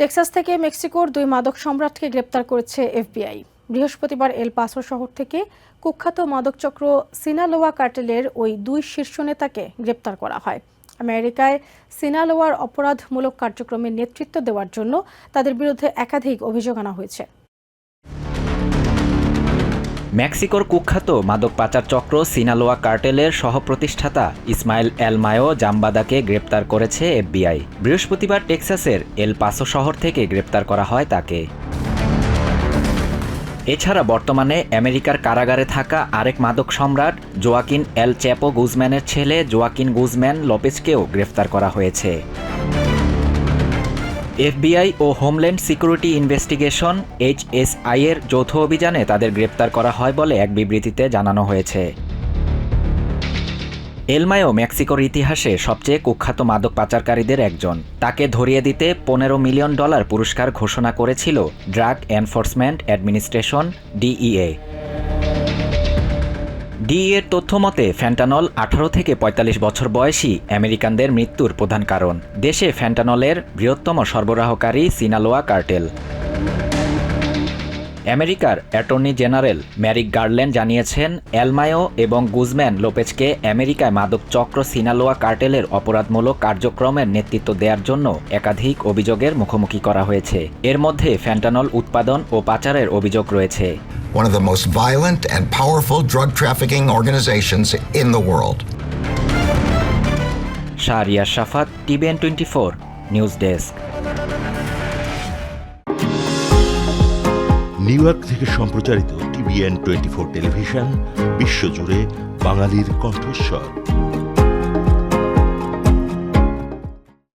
Texas থেকে মেক্সিকোর দুই মাদক সম্রাটকে গ্রেপ্তার করেছে এফবিআই। বৃহস্পতিবার এল পাসো শহর থেকে কুখ্যাত মাদকচক্র সিনালোয়া কার্টেলের ওই দুই শীর্ষ নেতাকে গ্রেপ্তার করা হয়। আমেরিকায় সিনালোয়ার অপরাধমূলক কার্যক্রমে নেতৃত্ব দেওয়ার জন্য তাদের বিরুদ্ধে একাধিক অভিযোগ আনা হয়েছে। মেক্সিকোর কুখ্যাত মাদক পাচার চক্র সিনালোয়া কার্টেলের সহপ্রতিষ্ঠাতা ইসমাইল এলমায়ো জাম্বাদাকে গ্রেপ্তার করেছে এফবিআই। বৃহস্পতিবার টেক্সাসের এল পাসো শহর থেকে গ্রেপ্তার করা হয় তাকে। এছাড়া বর্তমানে আমেরিকার কারাগারে থাকা আরেক মাদক সম্রাট জোয়াকিন এল চ্যাপো গুজম্যানের ছেলে জোয়াকিন গুজম্যান লোপেজকেও গ্রেফতার করা হয়েছে। এফবিআই ও হোমল্যান্ড সিকিউরিটি ইনভেস্টিগেশন এইচএসআই এর যৌথ অভিযানে তাদের গ্রেপ্তার করা হয় বলে এক বিবৃতিতে জানানো হয়েছে। এলমায়ো মেক্সিকোর ইতিহাসে সবচেয়ে কুখ্যাত মাদক পাচারকারীদের একজন। তাকে ধরিয়ে দিতে পনেরো মিলিয়ন ডলার পুরস্কার ঘোষণা করেছিল ড্রাগ এনফোর্সমেন্ট অ্যাডমিনিস্ট্রেশন ডিইএ। ডিইএর তথ্য মতে, ফ্যান্টানল আঠারো থেকে ৪৫ বছর বয়সী আমেরিকানদের মৃত্যুর প্রধান কারণ। দেশে ফ্যান্টানলের বৃহত্তম সরবরাহকারী সিনালোয়া কার্টেল। আমেরিকার অ্যাটর্নি জেনারেল ম্যারিক গার্ল্যান্ড জানিয়েছেন এলমায়ো এবং গুজম্যান লোপেজকে আমেরিকায় মাদক চক্র সিনালোয়া কার্টেলের অপরাধমূলক কার্যক্রমের নেতৃত্ব দেওয়ার জন্য একাধিক অভিযোগের মুখোমুখি করা হয়েছে। এর মধ্যে ফ্যান্টানল উৎপাদন ও পাচারের অভিযোগ রয়েছে। One of the most violent and powerful drug trafficking organizations in the world. Shafat TVN twenty four news desk New York থেকে সম্প্রচারিত টিভিএন টোয়েন্টি ফোর টেলিভিশন বিশ্বজুড়ে বাঙালির কণ্ঠস্বর